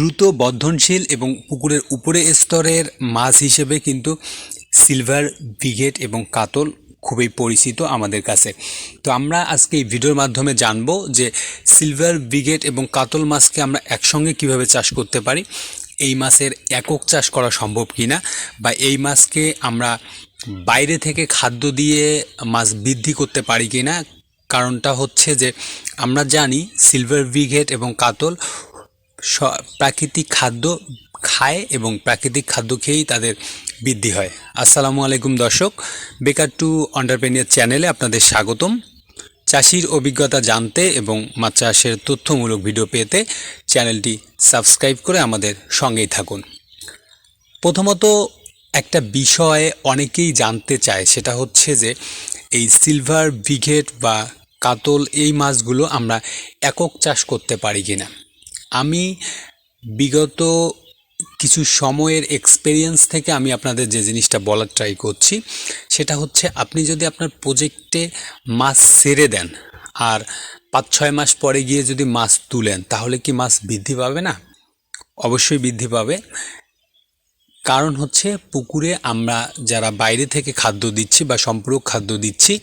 দ্রুত বর্ধনশীল এবং পুকুরের উপরে স্তরের মাছ হিসেবে কিন্তু সিলভার বিগেট এবং কাতল খুবই পরিচিত আমাদের কাছে। তো আমরা আজকে এই ভিডিওর মাধ্যমে জানব যে সিলভার বিগেট এবং কাতল মাছকে আমরা একসঙ্গে কীভাবে চাষ করতে পারি, এই মাছের একক চাষ করা সম্ভব কিনা বা এই মাছকে আমরা বাইরে থেকে খাদ্য দিয়ে মাছ বৃদ্ধি করতে পারি কিনা, কারণটা হচ্ছে যে আমরা জানি সিলভার বিগেট এবং কাতল প্রাকৃতিক খাদ্য খায় এবং প্রাকৃতিক খাদ্য খেয়েই তাদের বৃদ্ধি হয়। আসসালামু আলাইকুম দর্শক, বেকার টু অন্টারপ্রেনিয়ার চ্যানেলে আপনাদের স্বাগতম। চাষির অভিজ্ঞতা জানতে এবং মাছ চাষের তথ্যমূলক ভিডিও পেতে চ্যানেলটি সাবস্ক্রাইব করে আমাদের সঙ্গেই থাকুন। প্রথমত একটা বিষয় অনেকেই জানতে চায়, সেটা হচ্ছে যে এই সিলভার বিঘেট বা কাতল এই মাছগুলো আমরা একক চাষ করতে পারি কিনা। আমি বিগত কিছু সময়ের এক্সপেরিয়েন্স থেকে আমি আপনাদের যে জিনিসটা বলার ট্রাই করছি, সেটা হচ্ছে আপনি যদি আপনার প্রজেক্টে মাছ সেরে দেন, আর পাঁচ ছয় মাস পরে গিয়ে যদি মাছ তুলেন, তাহলে কি মাছ বৃদ্ধি পাবে না? অবশ্যই বৃদ্ধি পাবে। কারণ হচ্ছে পুকুরে আমরা যারা বাইরে থেকে খাদ্য দিচ্ছি বা সম্পূরক খাদ্য দিচ্ছি,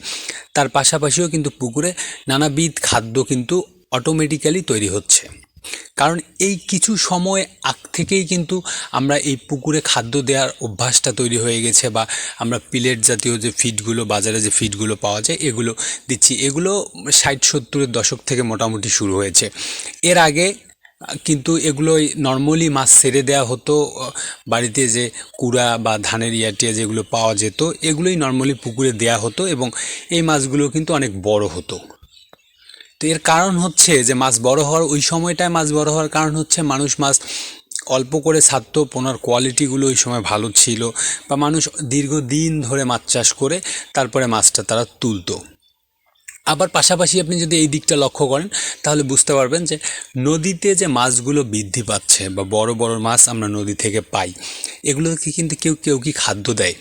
তার পাশাপাশিও কিন্তু পুকুরে নানাবিধ খাদ্য কিন্তু অটোমেটিক্যালি তৈরি হচ্ছে। কারণ এই কিছু সময় আগ থেকেই কিন্তু আমরা এই পুকুরে খাদ্য দেওয়ার অভ্যাসটা তৈরি হয়ে গেছে বা আমরা পিলেট জাতীয় যে ফিডগুলো, বাজারে যে ফিডগুলো পাওয়া যায়, এগুলো দিচ্ছি। এগুলো ষাট, সত্তরের দশক থেকে মোটামুটি শুরু হয়েছে। এর আগে কিন্তু এগুলোই নর্মালি মাছ ছেড়ে দেওয়া হতো, বাড়িতে যে কুড়া বা ধানের ইয়াটিয়া যেগুলো পাওয়া যেত, এগুলোই নর্মালি পুকুরে দেয়া হতো এবং এই মাছগুলো কিন্তু অনেক বড় হতো। তো এর কারণ হচ্ছে যে মাছ বড় হওয়ার, ওই সময়টায় মাছ বড় হওয়ার কারণ হচ্ছে মানুষ মাছ অল্প করে ছাড়তো, পোনার কোয়ালিটিগুলো ওই সময় ভালো ছিল বা মানুষ দীর্ঘদিন ধরে মাছ চাষ করে তারপরে মাছটা তারা তুলতো। আবার পাশাপাশি আপনি যদি এই দিকটা লক্ষ্য করেন, তাহলে বুঝতে পারবেন যে নদীতে যে মাছগুলো বৃদ্ধি পাচ্ছে বা বড় বড় মাছ আমরা নদী থেকে পাই, এগুলোকে কিন্তু কেউ কেউ কি খাদ্য দেয়?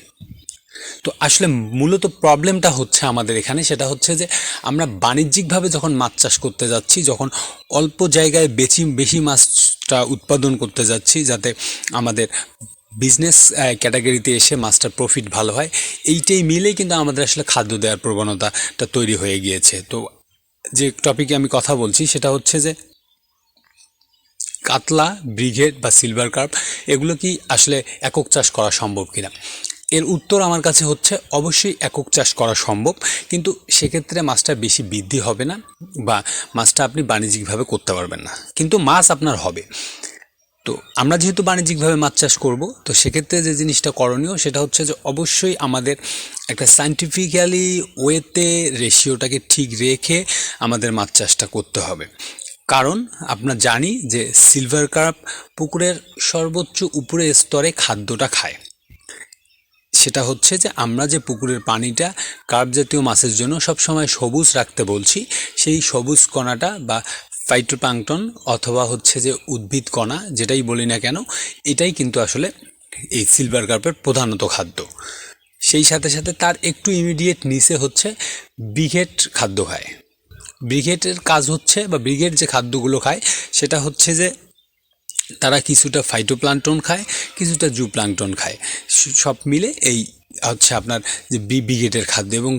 তো আসলে মূলত প্রবলেমটা হচ্ছে আমাদের এখানে, সেটা হচ্ছে যে আমরা বাণিজ্যিকভাবে যখন মাছ চাষ করতে যাচ্ছি, যখন অল্প জায়গায় বেশি বেশি মাছটা উৎপাদন করতে যাচ্ছি, যাতে আমাদের বিজনেস ক্যাটাগরিতে এসে মাছটার প্রফিট ভালো হয়, এইটাই মিলেই কিন্তু আমাদের আসলে খাদ্য দেওয়ার প্রবণতাটা তৈরি হয়ে গিয়েছে। তো যে টপিকে আমি কথা বলছি, সেটা হচ্ছে যে কাতলা, ব্রিগেড বা সিলভার কার্প এগুলো কি আসলে একক চাষ করা সম্ভব কিনা? এর উত্তর আমার কাছে হচ্ছে অবশ্যই একক চাষ করা সম্ভব, কিন্তু সেক্ষেত্রে মাছটা বেশি বৃদ্ধি হবে না বা মাছটা আপনি বাণিজ্যিকভাবে করতে পারবেন না। কিন্তু মাছ আপনার হবে। তো আমরা যেহেতু বাণিজ্যিকভাবে মাছ চাষ করব, তো সেক্ষেত্রে যে জিনিসটা করণীয় সেটা হচ্ছে যে অবশ্যই আমাদের একটা সায়েন্টিফিক্যালি ওয়েতে রেশিওটাকে ঠিক রেখে আমাদের মাছ চাষটা করতে হবে। কারণ আমরা জানি যে সিলভার কার্প পুকুরের সর্বোচ্চ উপরের স্তরে খাদ্যটা খায়। সেটা হচ্ছে যে আমরা যে পুকুরের পানিটা কার্প জাতীয় মাছের জন্য সবসময় সবুজ রাখতে বলছি, সেই সবুজ কণাটা বা ফাইটোপ্লাঙ্কটন অথবা হচ্ছে যে উদ্ভিদ কণা, যেটাই বলি না কেন, এটাই কিন্তু আসলে এই সিলভার কার্পের প্রধানত খাদ্য। সেই সাথে সাথে তার একটু ইমিডিয়েট নিচে হচ্ছে বিঘেট খাদ্য খায় ব্রিগেডের কাজ হচ্ছে বা ব্রিগেড যে খাদ্যগুলো খায়, সেটা হচ্ছে যে তারা কিছুটা ফাইটোপ্লাঙ্কটন খায়, কিছুটা জু প্লাঙ্কটন খায় সব মিলে এই হচ্ছে আপনার যে বি ব্রিগেডের খাদ্য এবং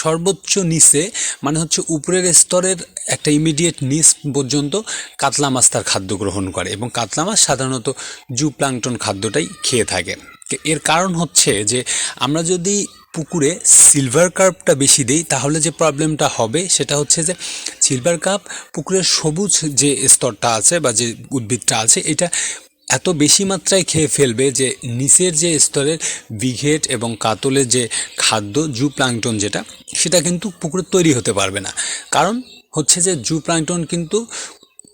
সর্বোচ্চ নিচে মানে হচ্ছে উপরের স্তরের একটা ইমিডিয়েট নিচ পর্যন্ত কাতলা মাছ তার খাদ্য গ্রহণ করে এবং কাতলা মাছ সাধারণত জু প্লাঙ্কটন খাদ্যটাই খেয়ে থাকে। এর কারণ হচ্ছে যে আমরা যদি পুকুরে সিলভার কার্পটা বেশি দেই, তাহলে যে প্রবলেমটা হবে সেটা হচ্ছে যে সিলভার কাপ পুকুরের সবুজ যে স্তরটা আছে বা যে উদ্ভিদটা আছে, এটা এত বেশি মাত্রায় খেয়ে ফেলবে যে নিচের যে স্তরের বিঘেট এবং কাতলের যে খাদ্য জু প্লাঙ্কটন যেটা, সেটা কিন্তু পুকুরে তৈরি হতে পারবে না। কারণ হচ্ছে যে জু প্লাঙ্কটন কিন্তু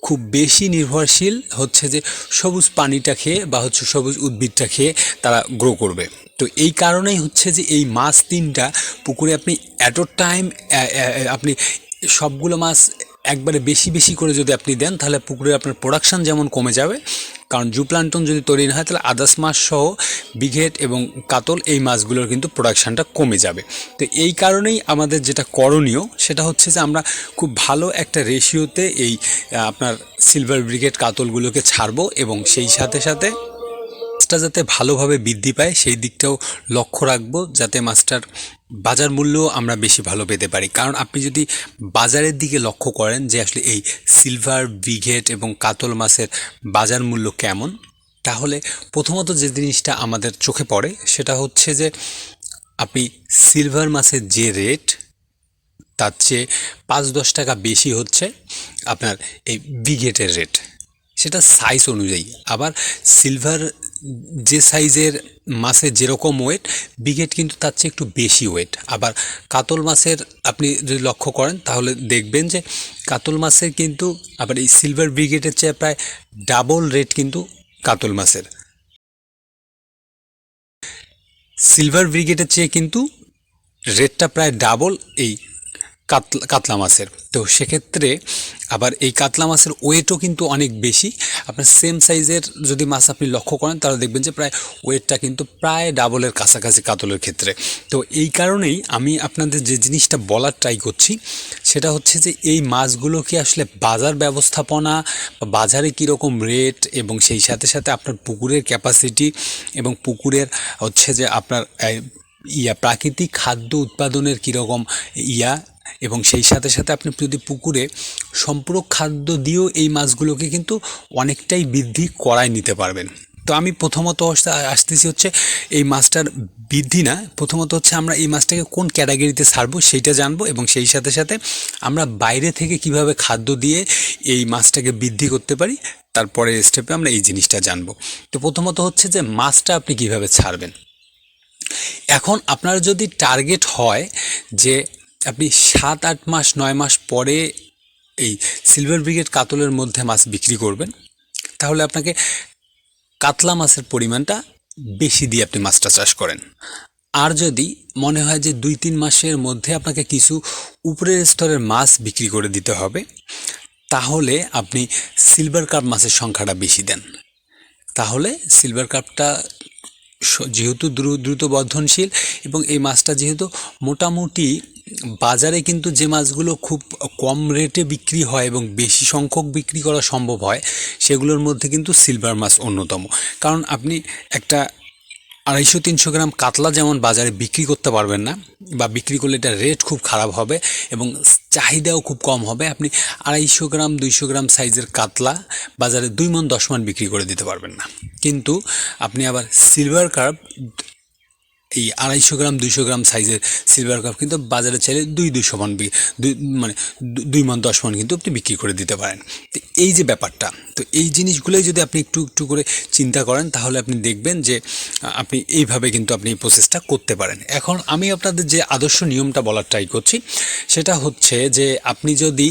খুব বেশি নির্ভরশীল হচ্ছে যে সবুজ পানিটা খেয়ে বা হচ্ছে সবুজ উদ্ভিদটা খেয়ে তারা গ্রো করবে। তো এই কারণেই হচ্ছে যে এই মাছ তিনটা পুকুরে আপনি অ্যাট টাইম আপনি সবগুলো মাছ একবারে বেশি বেশি করে যদি আপনি দেন, তাহলে পুকুরে আপনার প্রোডাকশান যেমন কমে যাবে। কারণ জুপ্লান্টন যদি তৈরি না হয়, তাহলে আদার্স মাছ সহ বিঘেট এবং কাতল এই মাছগুলোর কিন্তু প্রোডাকশানটা কমে যাবে। তো এই কারণেই আমাদের যেটা করণীয়, সেটা হচ্ছে যে আমরা খুব ভালো একটা রেশিওতে এই আপনার সিলভার ব্রিগেড কাতলগুলোকে ছাড়বো এবং সেই সাথে সাথে মাছটা যাতে ভালোভাবে বৃদ্ধি পায়, সেই দিকটাও লক্ষ্য রাখব যাতে মাছটার বাজার মূল্য আমরা বেশি ভালো পেতে পারি। কারণ আপনি যদি বাজারের দিকে লক্ষ্য করেন যে আসলে এই সিলভার ব্রিগেড এবং কাতল মাছের বাজার মূল্য কেমন, তাহলে প্রথমত যে জিনিসটা আমাদের চোখে পড়ে সেটা হচ্ছে যে আপনি সিলভার মাছের যে রেট, তার চেয়ে পাঁচ দশ টাকা বেশি হচ্ছে আপনার এই বিগেটের রেট। সেটা সাইজ অনুযায়ী। আবার সিলভার যে সাইজের মাছের যেরকম ওয়েট বিগেট কিন্তু তার চেয়ে একটু বেশি ওয়েট আবার কাতল মাছের আপনি যদি লক্ষ্য করেন, তাহলে দেখবেন যে কাতল মাছের কিন্তু, আবার এই সিলভার ব্রিগেডের চেয়ে প্রায় ডাবল রেট কিন্তু কাতল মাছের। সিলভার ব্রিগেডের চেয়ে কিন্তু রেটটা প্রায় ডাবল এই কাতলা কাতলা মাছের। তো সেক্ষেত্রে আবার এই কাতলা মাছের ওয়েটও কিন্তু অনেক বেশি। আপনার সেম সাইজের যদি মাছ আপনি লক্ষ্য করেন, তাহলে দেখবেন যে প্রায় ওয়েটটা কিন্তু প্রায় ডাবলের কাছাকাছি কাতলের ক্ষেত্রে। তো এই কারণেই আমি আপনাদের যে জিনিসটা বলার ট্রাই করছি, সেটা হচ্ছে যে এই মাছগুলোকে আসলে বাজার ব্যবস্থাপনা বা বাজারে কীরকম রেট এবং সেই সাথে সাথে আপনার পুকুরের ক্যাপাসিটি এবং পুকুরের হচ্ছে যে আপনার ইয়া প্রাকৃতিক খাদ্য উৎপাদনের কীরকম ইয়া এবং সেই সাথে সাথে আপনি যদি পুকুরে সম্পূরক খাদ্য দিয়েও এই মাছগুলোকে কিন্তু অনেকটাই বৃদ্ধি করায় নিতে পারবেন। তো আমি প্রথমত আসতে- আসতেছি হচ্ছে এই মাছটার বৃদ্ধি না, প্রথমত হচ্ছে আমরা এই মাছটাকে কোন ক্যাটাগরিতে ছাড়বো সেইটা জানব এবং সেই সাথে সাথে আমরা বাইরে থেকে কীভাবে খাদ্য দিয়ে এই মাছটাকে বৃদ্ধি করতে পারি, তারপরে স্টেপে আমরা এই জিনিসটা জানব। তো প্রথমত হচ্ছে যে মাছটা আপনি কীভাবে ছাড়বেন। এখন আপনার যদি টার্গেট হয় যে আপনি সাত, আট মাস, নয় মাস পরে এই সিলভার ব্রিগেড কাতলের মধ্যে মাছ বিক্রি করবেন, তাহলে আপনাকে কাতলা মাছের পরিমাণটা বেশি দিয়ে আপনি মাছটা চাষ করেন। আর যদি মনে হয় যে দুই, তিন মাসের মধ্যে আপনাকে কিছু উপরের স্তরের মাছ বিক্রি করে দিতে হবে, তাহলে আপনি সিলভার কাপ মাছের সংখ্যাটা বেশি দেন। তাহলে সিলভার কাপটা যেহেতু দ্রু- দ্রুত বর্ধনশীল এবং এই মাছটা যেহেতু মোটামুটি বাজারে কিন্তু যে মাছগুলো খুব কম রেটে বিক্রি হয় এবং বেশি সংখ্যক বিক্রি করা সম্ভব হয়, সেগুলোর মধ্যে কিন্তু সিলভার মাছ অন্যতম। কারণ আপনি একটা আড়াইশো তিনশো গ্রাম কাতলা যেমন বাজারে বিক্রি করতে পারবেন না বা বিক্রি করলে এটা রেট খুব খারাপ হবে এবং চাহিদাও খুব কম হবে, আপনি আড়াইশো গ্রাম, দুইশো গ্রাম সাইজের কাতলা বাজারে দুই মন দশ মন বিক্রি করে দিতে পারবেন না। কিন্তু আপনি আবার সিলভার কার্প এই আড়াইশো গ্রাম, দুইশো গ্রাম সাইজের সিলভার কাপ কিন্তু বাজারে চাইলে দুই দুইশো মন দুই মানে দুই মন, দশ মন কিন্তু আপনি বিক্রি করে দিতে পারেন। তো এই যে ব্যাপারটা, তো এই জিনিসগুলোই যদি আপনি একটু একটু করে চিন্তা করেন, তাহলে আপনি দেখবেন যে আপনি এইভাবে কিন্তু আপনি এই প্রসেসটা করতে পারেন। এখন আমি আপনাদের যে আদর্শ নিয়মটা বলার ট্রাই করছি, সেটা হচ্ছে যে আপনি যদি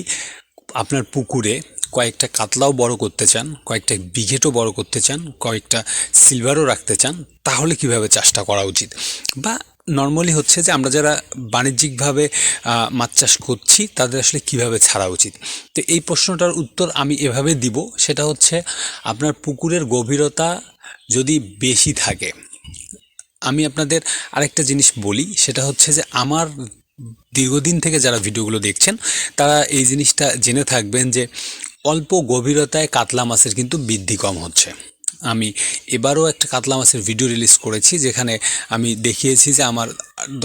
আপনার পুকুরে কয়েকটা কাতলাও বড় করতে চান, কয়েকটা বিঘেটও বড় করতে চান, কয়েকটা সিলভারও রাখতে চান, তাহলে কীভাবে চাষটা করা উচিত? বা নর্মালি হচ্ছে যে আমরা যারা বাণিজ্যিকভাবে মাছ চাষ করছি, তাদের আসলে কীভাবে ছাড়া উচিত? তো এই প্রশ্নটার উত্তর আমি এভাবে দিব, সেটা হচ্ছে আপনার পুকুরের গভীরতা যদি বেশি থাকে, আমি আপনাদের আরেকটা জিনিস বলি, সেটা হচ্ছে যে আমার দীর্ঘদিন থেকে যারা ভিডিওগুলো দেখছেন, তারা এই জিনিসটা জেনে থাকবেন যে অল্প গভীরতায় কাতলা মাছের কিন্তু বৃদ্ধি কম হচ্ছে। আমি এবারও একটা কাতলা মাছের ভিডিও রিলিজ করেছি, যেখানে আমি দেখিয়েছি যে আমার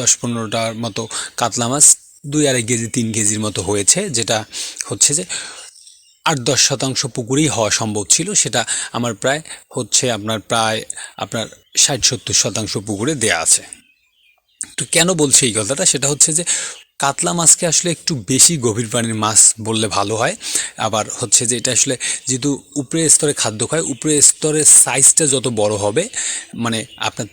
দশ পনেরোটার মতো কাতলা মাছ দুই আড়াই কেজি, তিন কেজির মতো হয়েছে, যেটা হচ্ছে যে আট দশ শতাংশ পুকুরেই হওয়া সম্ভব ছিল। সেটা আমার প্রায় হচ্ছে আপনার প্রায় আপনার ষাট সত্তর শতাংশ পুকুরে দেয়া আছে। কেন বলছে এই কথাটা? সেটা হচ্ছে যে, কাতলা মাছকে আসলে একটু বেশি গভীর পানির মাছ বললে ভালো হয়। আবার হচ্ছে যে, এটা আসলে যেহেতু উপরে স্তরে খাদ্য খায় উপরে স্তরের সাইজটা যত বড় হবে মানে আপনার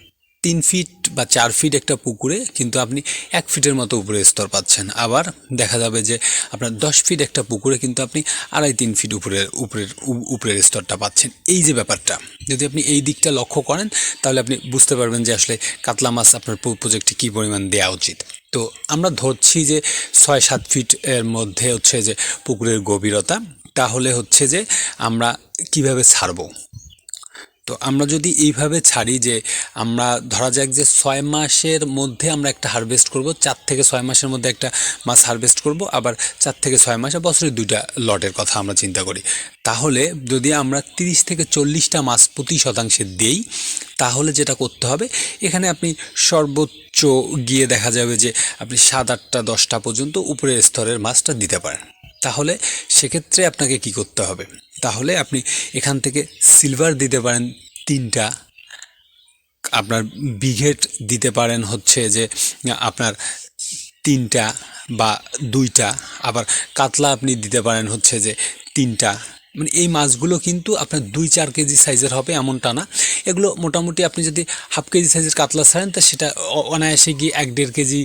তিন ফিট বা চার ফিট একটা পুকুরে কিন্তু আপনি এক ফিটের মতো উপরে স্তর পাচ্ছেন। আবার দেখা যাবে যে আপনার দশ ফিট একটা পুকুরে কিন্তু আপনি আড়াই তিন ফিট উপরের উপরের উপরের স্তরটা পাচ্ছেন। এই যে ব্যাপারটা, যদি আপনি এই দিকটা লক্ষ্য করেন, তাহলে আপনি বুঝতে পারবেন যে আসলে কাতলা মাছ আপনার প্রজেক্টে কী পরিমাণ দেওয়া উচিত। তো আমরা ধরছি যে ছয় সাত ফিট এর মধ্যে হচ্ছে যে পুকুরের গভীরতা, তাহলে হচ্ছে যে আমরা কীভাবে ছাড়বো? তো আমরা যদি এইভাবে ছাড়ি যে আমরা, ধরা যাক যে ছয় মাসের মধ্যে আমরা একটা হারভেস্ট করব, চার থেকে ছয় মাসের মধ্যে একটা মাছ হারভেস্ট করব, আবার চার থেকে ছয় মাসে বছরে দুইটা লটের কথা আমরা চিন্তা করি। তাহলে যদি আমরা তিরিশ থেকে চল্লিশটা মাছ প্রতি শতাংশে দেই, তাহলে যেটা করতে হবে, এখানে আপনি সর্বোচ্চ গিয়ে দেখা যাবে যে আপনি সাত আটটা দশটা পর্যন্ত উপরের স্তরের মাছটা দিতে পারেন। তাহলে সেক্ষেত্রে আপনাকে কি করতে হবে? তাহলে আপনি এখান থেকে সিলভার দিতে পারেন তিনটা। আপনার বিঘেট দিতে পারেন হচ্ছে যে, আপনার তিনটা বা দুইটা। আবার কাতলা আপনি দিতে পারেন হচ্ছে যে, তিনটা। মানে এই মাছগুলো কিন্তু আপনার দুই চার কেজি সাইজের হবে এমনটা না। এগুলো মোটামুটি আপনি যদি হাফ কেজি সাইজের কাতলা ছাড়েন, তা সেটা অনায়াসে গিয়ে এক দেড় কেজি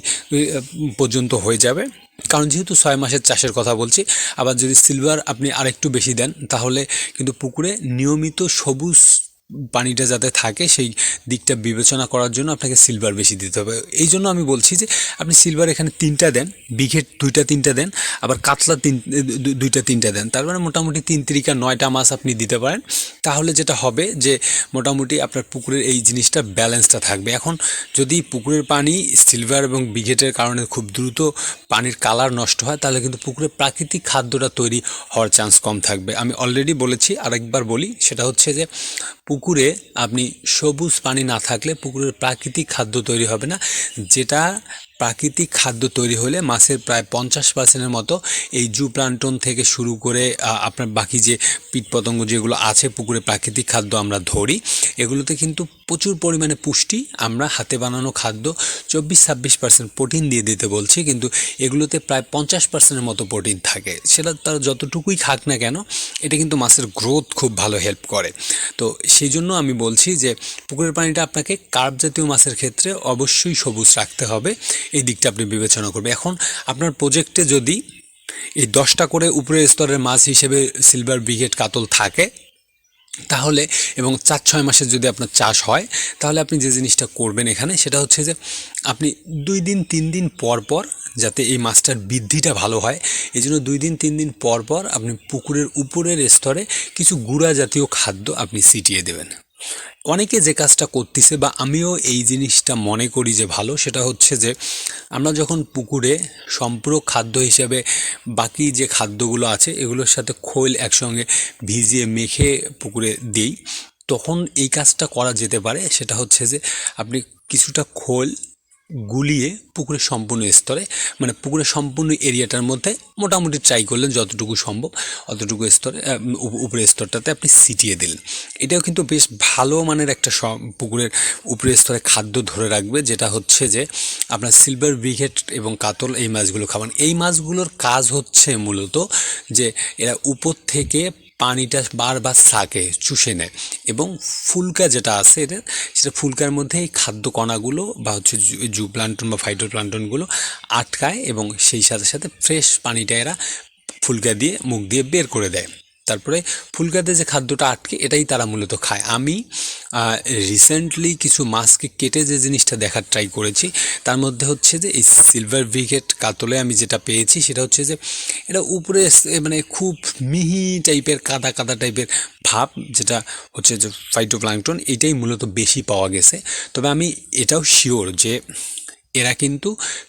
পর্যন্ত হয়ে যাবে। কারণ যেহেতু ছয় মাসের চাষের কথা বলছি, আবার যদি সিলভার আপনি আরেকটু বেশি দেন, তাহলে কিন্তু পুকুরে নিয়মিত সবুজ পানিটা যাতে থাকে, সেই দিকটা বিবেচনা করার জন্য আপনাকে সিলভার বেশি দিতে হবে। এই জন্য আমি বলছি যে, আপনি সিলভার এখানে তিনটা দেন বিঘেট দুইটা তিনটা দেন, আবার কাতলা তিন দুইটা তিনটা দেন। তার মানে মোটামুটি তিন তিরিকা নয়টা মাছ আপনি দিতে পারেন। তাহলে যেটা হবে যে, মোটামুটি আপনার পুকুরের এই জিনিসটা ব্যালেন্সটা থাকবে। এখন যদি পুকুরের পানি সিলভার এবং বিঘেটের কারণে খুব দ্রুত পানির কালার নষ্ট হয়, তাহলে কিন্তু পুকুরে প্রাকৃতিক খাদ্যটা তৈরি হওয়ার চান্স কম থাকবে। আমি অলরেডি বলেছি, আরেকবার বলি, সেটা হচ্ছে যে পুকুরে আপনি সবুজ পানি না থাকলে পুকুরের প্রাকৃতিক খাদ্য তৈরি হবে না। যেটা প্রাকৃতিক খাদ্য তৈরি হলে মাছের প্রায় পঞ্চাশ পার্সেন্টের মতো এই জু প্লান্টন থেকে শুরু করে আপনার বাকি যে কীটপতঙ্গ যেগুলো আছে পুকুরে প্রাকৃতিক খাদ্য আমরা ধরি, এগুলোতে কিন্তু প্রচুর পরিমাণে পুষ্টি আমরা হাতে বানানো খাদ্য চব্বিশ ছাব্বিশ পার্সেন্ট প্রোটিন দিয়ে দিতে বলছি, কিন্তু এগুলোতে প্রায় পঞ্চাশ পার্সেন্টের মতো প্রোটিন থাকে। সেটা তার যতটুকুই খাক না কেন, এটা কিন্তু মাছের গ্রোথ খুব ভালো হেল্প করে। তো সেই জন্য আমি বলছি যে পুকুরের পানিটা আপনাকে কার্প জাতীয় মাছের ক্ষেত্রে অবশ্যই সবুজ রাখতে হবে। এই দিকটা আপনি বিবেচনা করবেন। এখন আপনার প্রজেক্টে যদি এই দশটা করে উপরের স্তরের মাছ হিসেবে সিলভার ব্রিগেড কাতল থাকে তাহলে এবং চার, ছয় মাসে যদি আপনার চাষ হয়, তাহলে আপনি যে জিনিসটা করবেন এখানে সেটা হচ্ছে যে আপনি দুই দিন, তিন দিন পর পর যাতে এই মাছটার বৃদ্ধিটা ভালো হয়, এই জন্য দুই দিন, তিন দিন পর পর আপনি পুকুরের উপরের স্তরে কিছু গুঁড়া জাতীয় খাদ্য আপনি ছিটিয়ে দেবেন। অনেকে যে কাজটা করতেছে বা আমিও এই জিনিসটা মনে করি যে ভালো, সেটা হচ্ছে যে আমরা যখন পুকুরে সম্পূরক খাদ্য হিসাবে বাকি যে খাদ্যগুলো আছে, এগুলোর সাথে খোল একসঙ্গে ভিজিয়ে মেখে পুকুরে দিই, তখন এই কাজটা করা যেতে পারে। সেটা হচ্ছে যে আপনি কিছুটা খোল গুলিয়ে পুকুরের সম্পূর্ণ স্তরে মানে পুকুরের সম্পূর্ণ এরিয়াটার মধ্যে মোটামুটি ট্রাই করলেন যতটুকু সম্ভব, অতটুকু স্তরে উপ- উপরের স্তরটাতে আপনি ছিটিয়ে দিলেন। এটাও কিন্তু বেশ ভালো মানের একটা পুকুরের উপরের স্তরে খাদ্য ধরে রাখবে, যেটা হচ্ছে যে আপনার সিলভার ব্রিগেড এবং কাতল এই মাছগুলো খাবেন। এই মাছগুলোর কাজ হচ্ছে মূলত যে এরা উপর থেকে পানিটা বারবার সাকে চুষে নেয়। এবং ফুলকা যেটা আছে এটা, সেটা ফুলকার মধ্যে এই খাদ্য কণাগুলো বা হচ্ছে জু- প্লান্টন বা ফাইটো প্লান্টনগুলো আটকায় এবং সেই সাথে সাথে ফ্রেশ পানিটা এরা ফুলকা দিয়ে মুখ দিয়ে বের করে দেয়। তারপরে ফুলকাতে যে খাদ্যটা আটকে, এটাই তারা মূলত খায়। আমি রিসেন্টলি কিছু মাছকে কেটে যে জিনিসটা দেখার ট্রাই করেছি, তার মধ্যে হচ্ছে যে এই সিলভার ব্রিগেড কাতলে আমি যেটা পেয়েছি, সেটা হচ্ছে যে এটা উপরে মানে খুব মিহি টাইপের কাদা কাদা টাইপের ভাব, যেটা হচ্ছে যে ফাইটোপ্লাঙ্কটন এটাই মূলত বেশি পাওয়া গেছে। তবে আমি এটাও শিওর যে এরা কিন্তু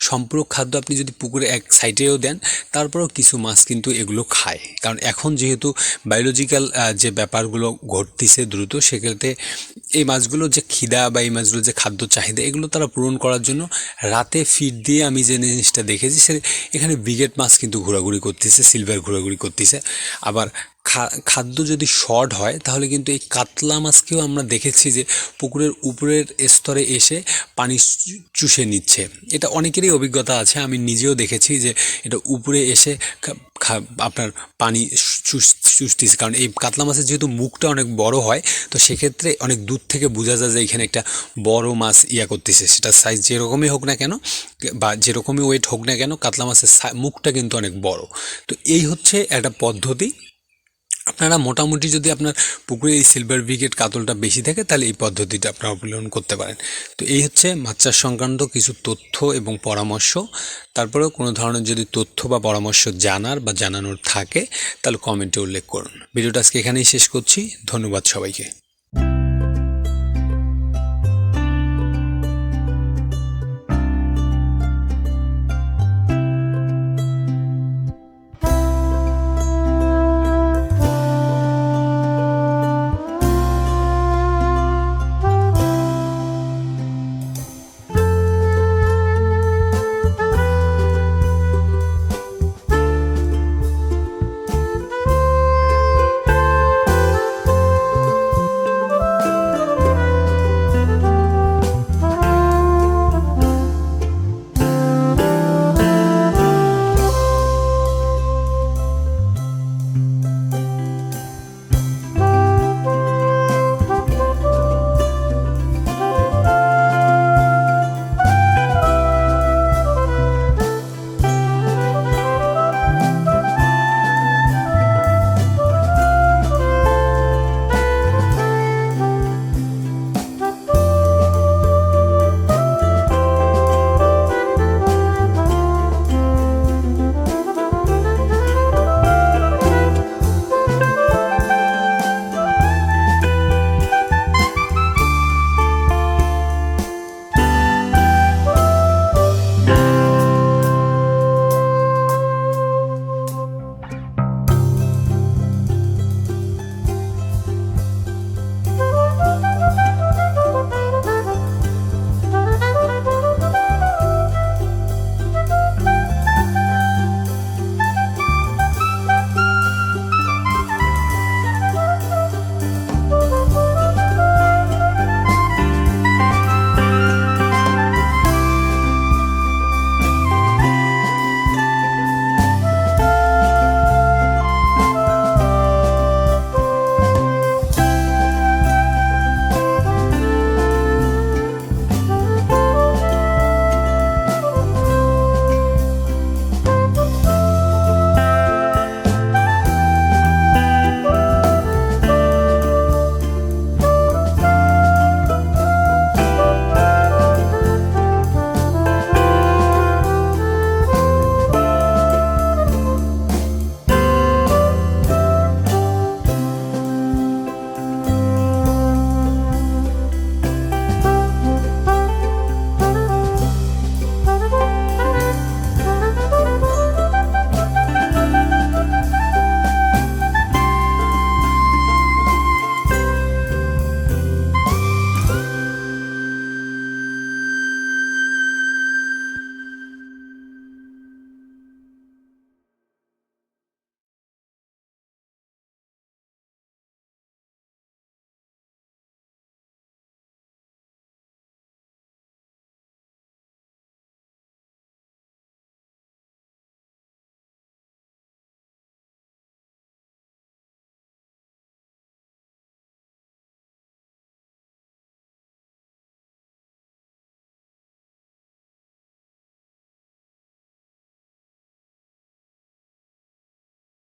সম্পূরক খাদ্য আপনি যদি পুকুরে এক সাইডেও দেন, তারপরেও কিছু মাছ কিন্তু এগুলো খায়। কারণ এখন যেহেতু বায়োলজিক্যাল যে ব্যাপারগুলো ঘটতেছে দ্রুত, সেক্ষেত্রে এই মাছগুলো যে খিদা বা এই মাছগুলোর যে খাদ্য চাহিদা, এগুলো তারা পূরণ করার জন্য রাতে ফিড দিয়ে আমি যে জিনিসটা দেখেছি, সে এখানে ব্রিগেড মাছ কিন্তু ঘোরাঘুরি করতেছে সিলভার ঘোরাঘুরি করতেছে। আবার খাদ্য যদি শর্ট হয়, তাহলে কিন্তু এই কাতলা মাছকেও আমরা দেখেছি যে পুকুরের উপরের স্তরে এসে পানি চুষে নিচ্ছে। এটা অনেকেরই অভিজ্ঞতা আছে, আমি নিজেও দেখেছি যে এটা উপরে এসে আপনার পানি চুষ- চুষতেছে। কারণ এই কাতলা মাছের যেহেতু মুখটা অনেক বড় হয়, তো সেক্ষেত্রে অনেক দূর থেকে বোঝা যায় যে এখানে একটা বড় মাছ ইয়া করতেছে। সেটা সাইজ যেরকমই হোক না কেন, বা যেরকমই ওয়েট হোক না কেন, কাতলা মাছের মুখটা কিন্তু অনেক বড়। তো এই হচ্ছে একটা পদ্ধতি। আপনারা মোটামুটি যদি আপনার পুকুরে এই সিলভার ব্রিগেড কাতলটা বেশি থাকে, তাহলে এই পদ্ধতিটা আপনারা অবলম্বন করতে পারেন। তো এই হচ্ছে মাছ চাষ সংক্রান্ত কিছু তথ্য এবং পরামর্শ। তারপরেও কোনো ধরনের যদি তথ্য বা পরামর্শ জানার বা জানানোর থাকে, তাহলে কমেন্টে উল্লেখ করুন। ভিডিওটা আজকে এখানেই শেষ করছি। ধন্যবাদ সবাইকে।